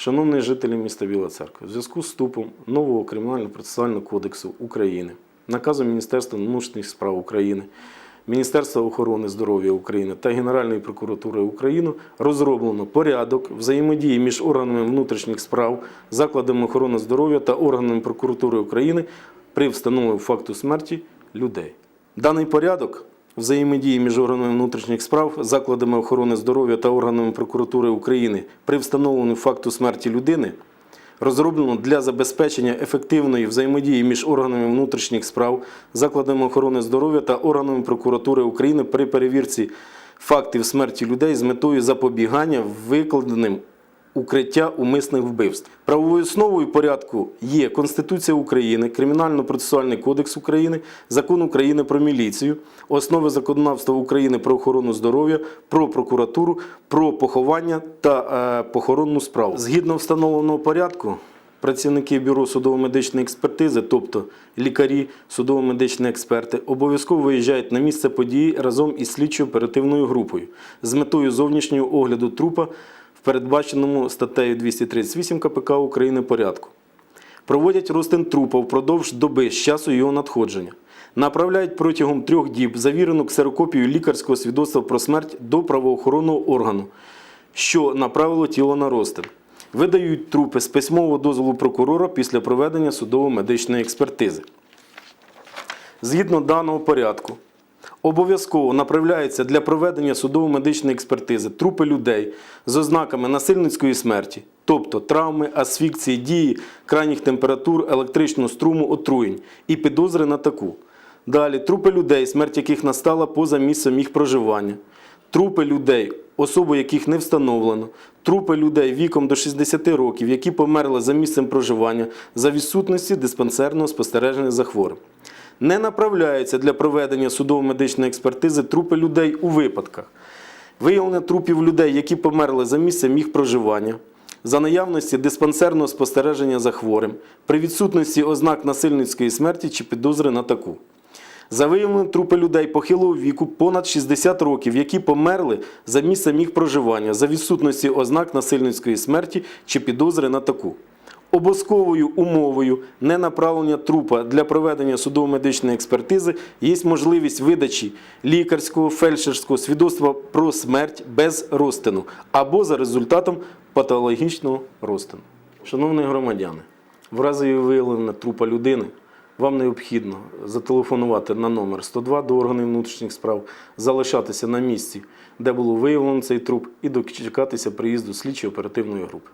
Шановні жителі міста Біла Церква, в зв'язку з вступом нового Кримінально-процесуального кодексу України, наказом Міністерства внутрішніх справ України, Міністерства охорони здоров'я України та Генеральної прокуратури України розроблено порядок взаємодії між органами внутрішніх справ, закладами охорони здоров'я та органами прокуратури України при встановленні факту смерті людей. Даний порядок взаємодії між органами внутрішніх справ, закладами охорони здоров'я та органами прокуратури України при встановленні факту смерті людини розроблено для забезпечення ефективної взаємодії між органами внутрішніх справ, закладами охорони здоров'я та органами прокуратури України при перевірці фактів смерті людей з метою запобігання викладеним укриття умисних вбивств. Правовою основою порядку є Конституція України, Кримінально-процесуальний кодекс України, Закон України про міліцію, основи законодавства України про охорону здоров'я, про прокуратуру, про поховання та е, похоронну справу. Згідно встановленого порядку, працівники бюро судово-медичної експертизи, тобто лікарі, судово-медичні експерти, обов'язково виїжджають на місце події разом із слідчо-оперативною групою з метою зовнішнього огляду трупа в передбаченому статтею 238 КПК України порядку. Проводять розтин трупа впродовж доби з часу його надходження. Направляють протягом трьох діб завірену ксерокопію лікарського свідоцтва про смерть до правоохоронного органу, що направило тіло на розтин. Видають трупи з письмового дозволу прокурора після проведення судово-медичної експертизи. Згідно даного порядку, обов'язково направляються для проведення судово-медичної експертизи трупи людей з ознаками насильницької смерті, тобто травми, асфікції, дії крайніх температур, електричного струму, отруєнь і підозри на таку. Далі трупи людей, смерть яких настала поза місцем їх проживання, трупи людей, особи яких не встановлено, трупи людей віком до 60 років, які померли за місцем проживання за відсутності диспансерного спостереження за хворим. Не направляються для проведення судово-медичної експертизи трупи людей у випадках. Виявлення трупів людей, які померли за місцем їх проживання, за наявності диспансерного спостереження за хворим, при відсутності ознак насильницької смерті чи підозри на таку. За виявлення трупи людей похилого віку понад 60 років, які померли за місцем їх проживання, за відсутності ознак насильницької смерті чи підозри на таку. Обов'язковою умовою ненаправлення трупа для проведення судово-медичної експертизи є можливість видачі лікарського фельдшерського свідоцтва про смерть без розтину або за результатом патологічного розтину. Шановні громадяни, в разі виявлення трупа людини вам необхідно зателефонувати на номер 102 до органів внутрішніх справ, залишатися на місці, де було виявлено цей труп, і дочекатися приїзду слідчо оперативної групи.